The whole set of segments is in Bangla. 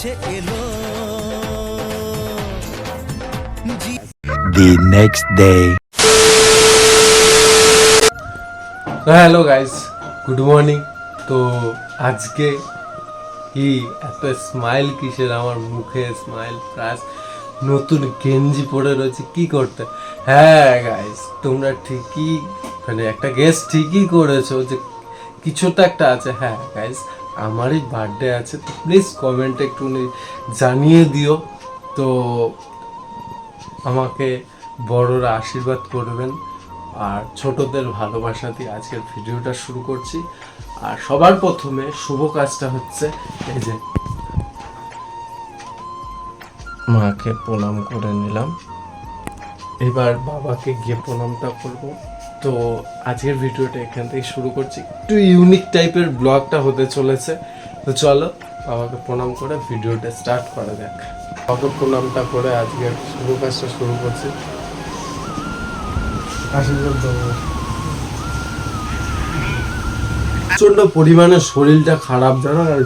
কাছে এলো। the next day. Hello guys good morning তো আজকে কি এত স্মাইল কিসের? আমার মুখে স্মাইল প্লাস নতুন গেঞ্জি পরে রয়েছে কি করতে? হ্যাঁ গাইস তোমরা ঠিকই মানে একটা গেস ঠিকই করেছ যে কিছুটা একটা আছে। হ্যাঁ গাইস আমারই বার্থডে আছে, তো প্লিজ কমেন্টে একটু জানিয়ে দিও। তো আমাকে বড়রা আশীর্বাদ করবেন। আর ছোটদের ভালোবাসা দিয়ে আজকের ভিডিওটা শুরু করছি। আর সবার প্রথমে শুভ কাজটা হচ্ছে, এই যে মাকে প্রণাম করে নিলাম। এবার বাবাকে গিয়ে প্রণামটা করব। তো আজকের ভিডিওটা এখান থেকে শুরু করছি। একটু ইউনিক টাইপের ব্লগটা হতে চলেছে। তো চলো বাবাকে প্রণাম করে ভিডিওটা স্টার্ট করা যাক। বাবাকে প্রণামটা করে আজকের শুভ কাজটা শুরু করছি। আশীর্বাদ দেবো প্রচণ্ড পরিমাণে শরীরটা খারাপ জানো? আর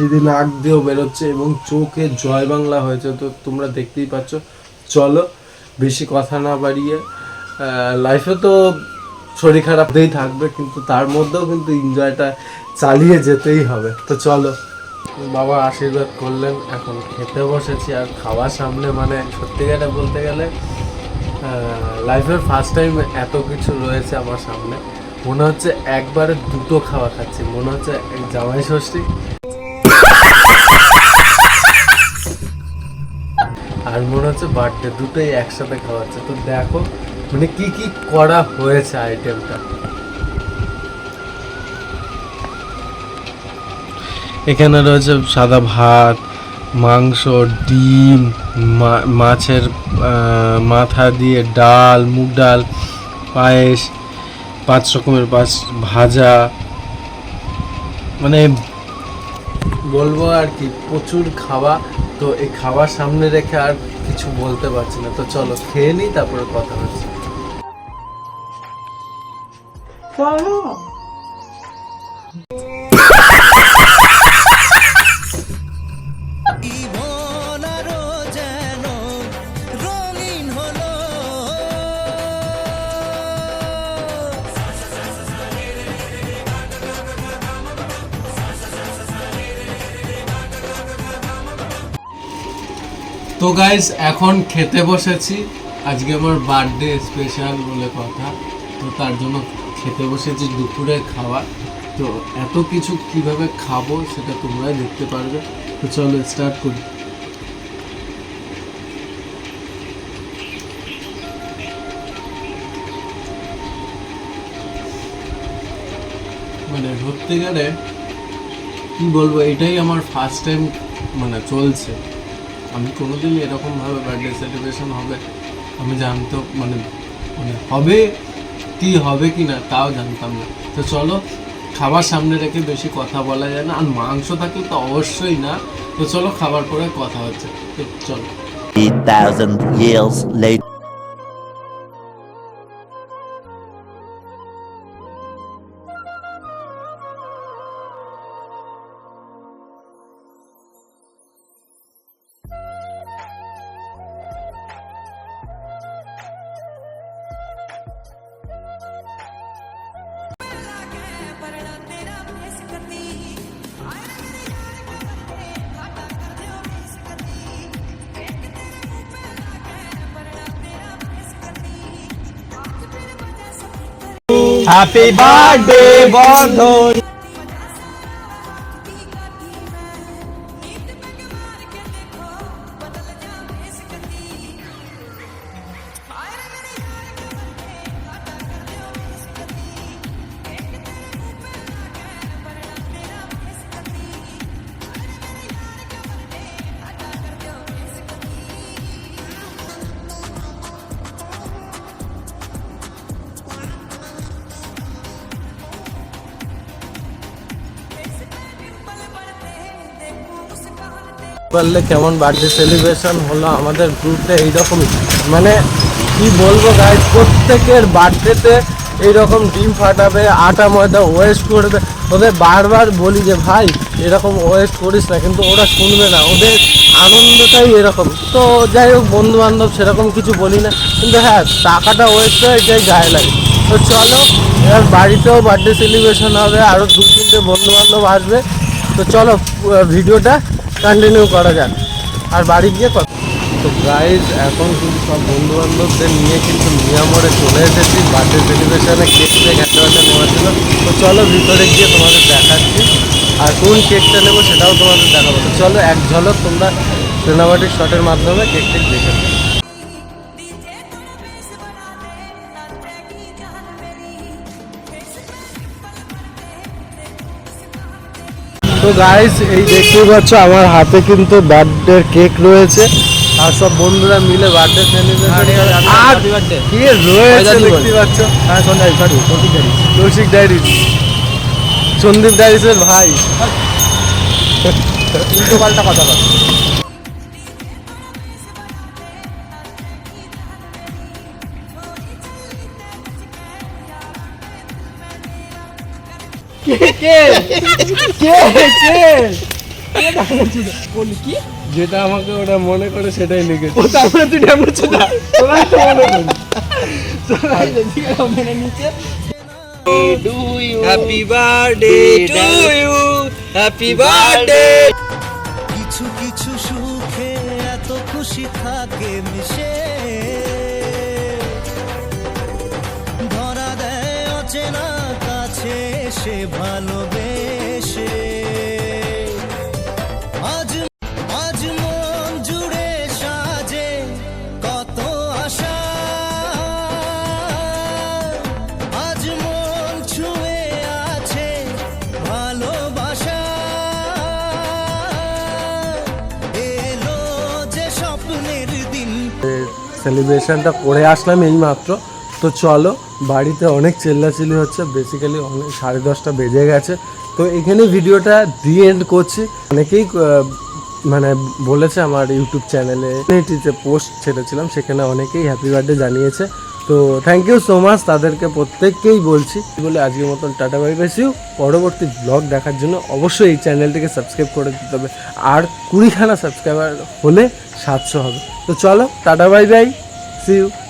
এই দিন নাক দিয়েও বেরোচ্ছে এবং চোখে জয় বাংলা হয়েছে তো তোমরা দেখতেই পাচ্ছ। চলো বেশি কথা না বাড়িয়ে লাইফে তো শরীর খারাপ হতেই থাকবে, কিন্তু তার মধ্যেও কিন্তু এনজয়টা চালিয়ে যেতেই হবে। তো চলো, বাবা আশীর্বাদ করলেন, এখন খেতে বসেছি আর খাওয়ার সামনে মানে সত্যিকারে বলতে গেলে লাইফের ফার্স্ট টাইম এত কিছু রয়েছে আমার সামনে। মনে হচ্ছে একবারে দুটো খাওয়া খাচ্ছি, মনে হচ্ছে জামাই ষষ্ঠী। আর মনে হচ্ছে বার্থডে দুটোই একসাথে খাওয়াচ্ছে। তো দেখো মানে কি কি করা হয়েছে আইটেমটা এখানে রয়েছে সাদা ভাত মাংস ডিম মাছের মাথা দিয়ে ডাল মুগ ডাল পায়েস পাঁচ রকমের পাঁচ ভাজা। মানে বলব আর কি প্রচুর খাওয়া তো এই খাবার সামনে রেখে আর কিছু বলতে পারছি না। তো চলো খেয়ে নিই তারপরে কথা হচ্ছে। তো গাইস এখন খেতে বসেছি। আজকে আমার বার্থডে স্পেশাল বলে কথা। তো তার জন্য খেতে বসেছি দুপুরে খাওয়া। তো এত কিছু কীভাবে খাব সেটা তোমরাই দেখতে পারবে। তো চলো স্টার্ট করি। মানে ধরতে গেলে, কি বলব, এটাই আমার ফার্স্ট টাইম মানে চলছে। আমি কোনোদিন এরকমভাবে বার্থডে সেলিব্রেশন হবে, আমি জানতো মানে মানে হবে কি হবে কি না, তাও জানতাম না। তো চলো, খাবার সামনে রেখে বেশি কথা বলা যায় না, আর মাংস থাকে তো অবশ্যই না। তো চলো, খাবার পরে কথা হচ্ছে। চলো। Happy birthday Bandhan. পারলে কেমন বার্থডে সেলিব্রেশন হলো আমাদের গ্রুপে এইরকমই। মানে কি বলব গাইজ প্রত্যেকের বার্থডেতে এইরকম ডিম ফাটাবে, আটা ময়দা ওয়েস্ট করবে। ওদের বারবার বলি যে ভাই, এরকম ওয়েস্ট করিস না, কিন্তু ওরা শুনবে না। ওদের আনন্দটাই এরকম। তো যাই হোক বন্ধু বান্ধব সেরকম কিছু বলি না। কিন্তু হ্যাঁ টাকাটা ওয়েস্ট হয়, এটাই গায়ে লাগে। তো চলো, এবার বাড়িতেও বার্থডে সেলিব্রেশন হবে আরও দু তিনটে বন্ধু বান্ধব আসবে। তো চলো ভিডিওটা কন্টিনিউ করা যাক। আর বাড়ি গিয়ে কথা তো গাইজ এখন কিন্তু সব বন্ধু বান্ধবদের নিয়ে কিন্তু মিয়ামরে চলে এসেছি। বার্থডে সেলিব্রেশনে কেক টেক একটা নেওয়া ছিল তো চলো ভিতরে গিয়ে তোমাদের দেখাচ্ছি। আর কোন কেকটা নেব সেটাও তোমাদের দেখাবো। তো চলো এক ঝলক তোমরা সিনেমাটিক শটের মাধ্যমে কেক টেক দেখে তো গাইস এই দেখতেই পাচ্ছ আমার হাতে কিন্তু বার্থডে কেক রয়েছে। আর সব বন্ধুরা মিলে বার্থডে সেলিব্রেশন আর কি রয়েছে পাচ্ছ? হ্যাঁ sorry Kaushik diaries Kaushik diaries Sandeep ডাইরিসের ভাই। উল্টো পাল্টা কথা যেটা আমাকে ওরা মনে করে সেটাই লিখেছে। তারপরে তুই ডেমোচ্ছে না? তোরা তো মনে করিস। Happy birthday to you happy birthday কিছু কিছু সুখে এত খুশি থাকে মিশে। সে ভালোবেসে। আজ আজ মন জুড়ে সাজে কত আশা। আজ মন ছুঁয়ে আছে ভালোবাসা। এলো যে স্বপ্নের দিন। সেলিব্রেশনটা করে আসলাম এই মাত্র তো চলো, বাড়িতে অনেক চিল্লাচিল্লি হচ্ছে বেসিক্যালি অনেক সাড়ে দশটা বেজে গেছে। তো এখানে ভিডিওটা দি এন্ড করছি। অনেকেই মানে বলেছে আমার ইউটিউব চ্যানেলে এটিতে পোস্ট ছেড়েছিলাম, সেখানে অনেকেই হ্যাপি বার্থডে জানিয়েছে। তো থ্যাংক ইউ সো মাচ তাদেরকে প্রত্যেককেই বলছি। বলে আজকের মতন টাটা বাই সিউ পরবর্তী ব্লগ দেখার জন্য অবশ্যই এই চ্যানেলটিকে সাবস্ক্রাইব করে দিতে হবে। আর কুড়িখানা সাবস্ক্রাইবার হলে সাতশো হবে। তো চলো, টাটা বাই বাই সিউ মন